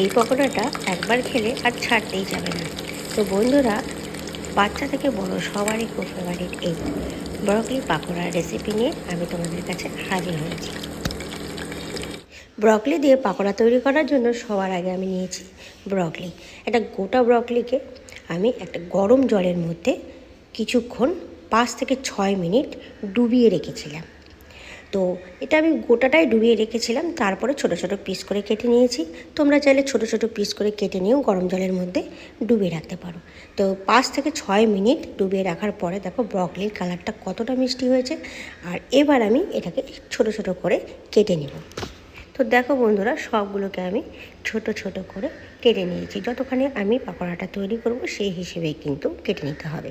এই পকোড়াটা একবার খেলে আর ছাড়তেই যাবে না। তো বন্ধুরা, বাচ্চা থেকে বড় সবারই খুব ফেভারিট এই ব্রকলি পাকোড়ার রেসিপি নিয়ে আমি তোমাদের কাছে হাজির হয়েছি। ব্রকলি দিয়ে পাকোড়া তৈরি করার জন্য সবার আগে আমি নিয়েছি ব্রকলি একটা গোটা ব্রকলিকে আমি একটা গরম জলের মধ্যে কিছুক্ষণ পাঁচ থেকে ছয় মিনিট ডুবিয়ে রেখেছিলাম। তো এটা আমি গোটাটাই ডুবিয়ে রেখেছিলাম, তারপরে ছোট ছোট পিস করে কেটে নিয়েছি। তোমরা চাইলে ছোট ছোট পিস করে কেটে নিয়েও গরম জলের মধ্যে ডুবিয়ে রাখতে পারো। তো পাঁচ থেকে ছয় মিনিট ডুবিয়ে রাখার পরে দেখো ব্রকলির কালারটা কতটা মিষ্টি হয়েছে। আর এবার আমি এটাকে ছোট ছোট করে কেটে নেব। তো দেখো বন্ধুরা, সবগুলোকে আমি ছোট ছোট করে কেটে নিয়েছি। যতখানি আমি পাকোড়াটা তৈরি করব, সেই হিসেবেই কিন্তু কেটে নিতে হবে।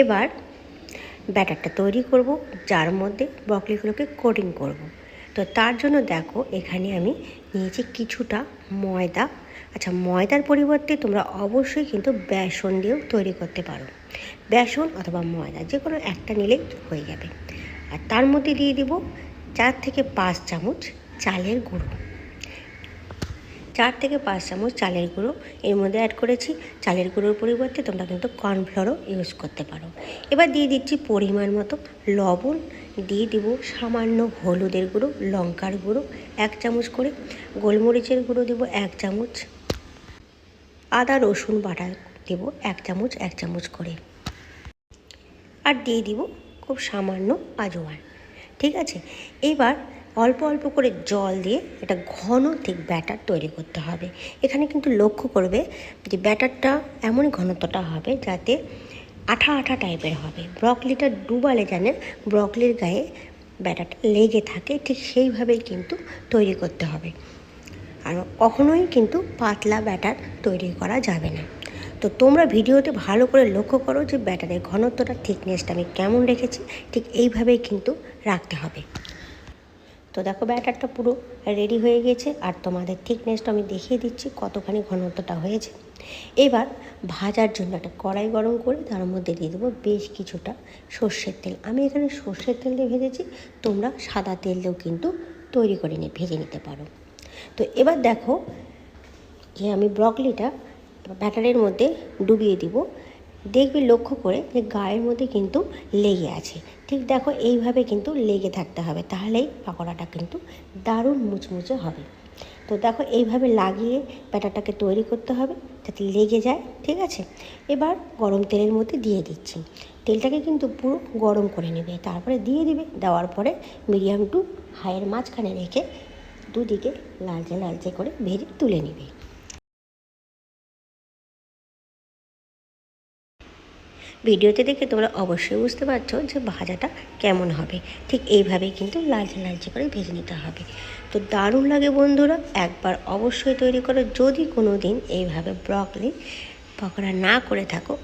এবার ব্যাটারটা তৈরি করব, যার মধ্যে ব্রকলিগুলোকে কোটিং করব। তো তার জন্য দেখো, এখানে আমি নিয়েছি কিছুটা ময়দা। আচ্ছা ময়দার পরিবর্তে তোমরা অবশ্যই কিন্তু বেসন দিয়েও তৈরি করতে পারো। বেসন অথবা ময়দা যে কোনো একটা নিলেই হয়ে যাবে। আর তার মধ্যে দিয়ে দিব চার থেকে পাঁচ চামচ চালের গুঁড়ো। চার থেকে পাঁচ চামচ চালের গুঁড়ো। এর মধ্যে অ্যাড করেছি। চালের গুঁড়োর পরিবর্তে তোমরা কিন্তু কর্নফ্লোরও ইউজ করতে পারো। এবার দিয়ে দিচ্ছি পরিমাণ মতো লবণ। দিয়ে দিব সামান্য হলুদের গুঁড়ো, লঙ্কার গুঁড়ো, এক চামচ করে। গোলমরিচের গুঁড়ো দেবো এক চামচ। আদা, রসুন বাটা দেব এক চামচ এক চামচ করে। আর দিয়ে দিব খুব সামান্য আজওয়ান ঠিক আছে? এবার অল্প অল্প করে জল দিয়ে এটা ঘন ঠিক ব্যাটার তৈরি করতে হবে। এখানে কিন্তু লক্ষ্য করবে যে ব্যাটারটা এমন ঘনত্বটা হবে যাতে আঠা আঠা টাইপের হবে। ব্রকলিটা ডুবালে জানেন, ব্রকলির গায়ে ব্যাটারটা লেগে থাকে, ঠিক সেইভাবেই কিন্তু তৈরি করতে হবে। আর কখনোই কিন্তু পাতলা ব্যাটার তৈরি করা যাবে না। তো তোমরা ভিডিওতে ভালো করে লক্ষ্য করো যে ব্যাটারের ঘনত্বটা থিকনেসটা আমি কেমন রেখেছি, ঠিক এইভাবেই কিন্তু রাখতে হবে। তো দেখো ব্যাটারটা পুরো রেডি হয়ে গেছে আর তোমাদের থিকনেসটা আমি দেখিয়ে দিচ্ছি কতখানি ঘনত্বটা হয়েছে। এবার ভাজার জন্য একটা কড়াই গরম করে তার মধ্যে দিয়ে দেবো বেশ কিছুটা সর্ষের তেল। আমি এখানে সর্ষের তেল দিয়ে ভেজেছি, তোমরা সাদা তেল দিয়েও কিন্তু তৈরি করে নিয়ে ভেজে নিতে পারো। তো এবার দেখো যে আমি ব্রকলিটা ব্যাটারের মধ্যে ডুবিয়ে দিব। দেখবি লক্ষ্য করে যে গায়ের মধ্যে কিন্তু লেগে আছে। ঠিক দেখো, এইভাবে কিন্তু লেগে থাকতে হবে, তাহলেই পাকোড়াটা কিন্তু দারুণ মুচমুচে হবে। তো দেখো, এইভাবে লাগিয়ে ব্যাটারটাকে তৈরি করতে হবে, যাতে লেগে যায়, ঠিক আছে? এবার গরম তেলের মধ্যে দিয়ে দিচ্ছি। তেলটাকে কিন্তু পুরো গরম করে নেবে, তারপরে দিয়ে দিবে, দেওয়ার পরে মিডিয়াম টু হাইয়ের মাঝখানে রেখে দুদিকে লালচে লালচে করে ভেজে তুলে নিবে। ভিডিওতে দেখে তোমরা অবশ্যই বুঝতে পারছ যে ভাজাটা কেমন হবে। ঠিক এইভাবেই কিন্তু লালচে লালচে করে ভেজে নিতে হবে। তো দারুণ লাগে বন্ধুরা, একবার অবশ্যই তৈরি করো। যদি কোনো দিন এইভাবে ব্রকলি পকোড়া না করে থাকো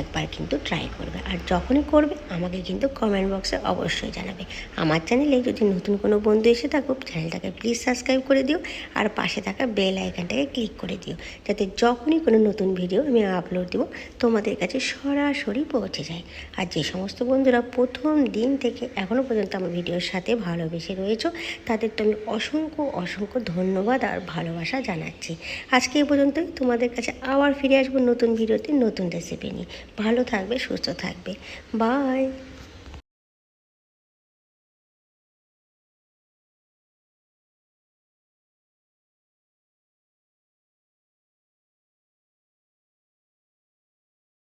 একবার কিন্তু ট্রাই করবে। আর যখনই করবে, আমাকে কিন্তু কমেন্ট বক্সে অবশ্যই জানাবে। আমার চ্যানেলে যদি নতুন কোনো বন্ধু এসে থাকো চ্যানেলটাকে প্লিজ সাবস্ক্রাইব করে দিও আর পাশে থাকা বেল আইকনটাকে ক্লিক করে দিও। যাতে যখনই কোনো নতুন ভিডিও আমি আপলোড দেবো, তোমাদের কাছে সরাসরি পৌঁছে যায়। আর যে সমস্ত বন্ধুরা প্রথম দিন থেকে এখনও পর্যন্ত আমার ভিডিওর সাথে ভালোবেসে রয়েছো, তাদের তো আমি অসংখ্য অসংখ্য ধন্যবাদ আর ভালোবাসা জানাচ্ছি। আজকে এই পর্যন্তই। তোমাদের কাছে আবার ফিরে আসব নতুন ভিডিওতে নতুন রেসিপি নিয়ে। ভালো থাকবে সুস্থ থাকবে। বাই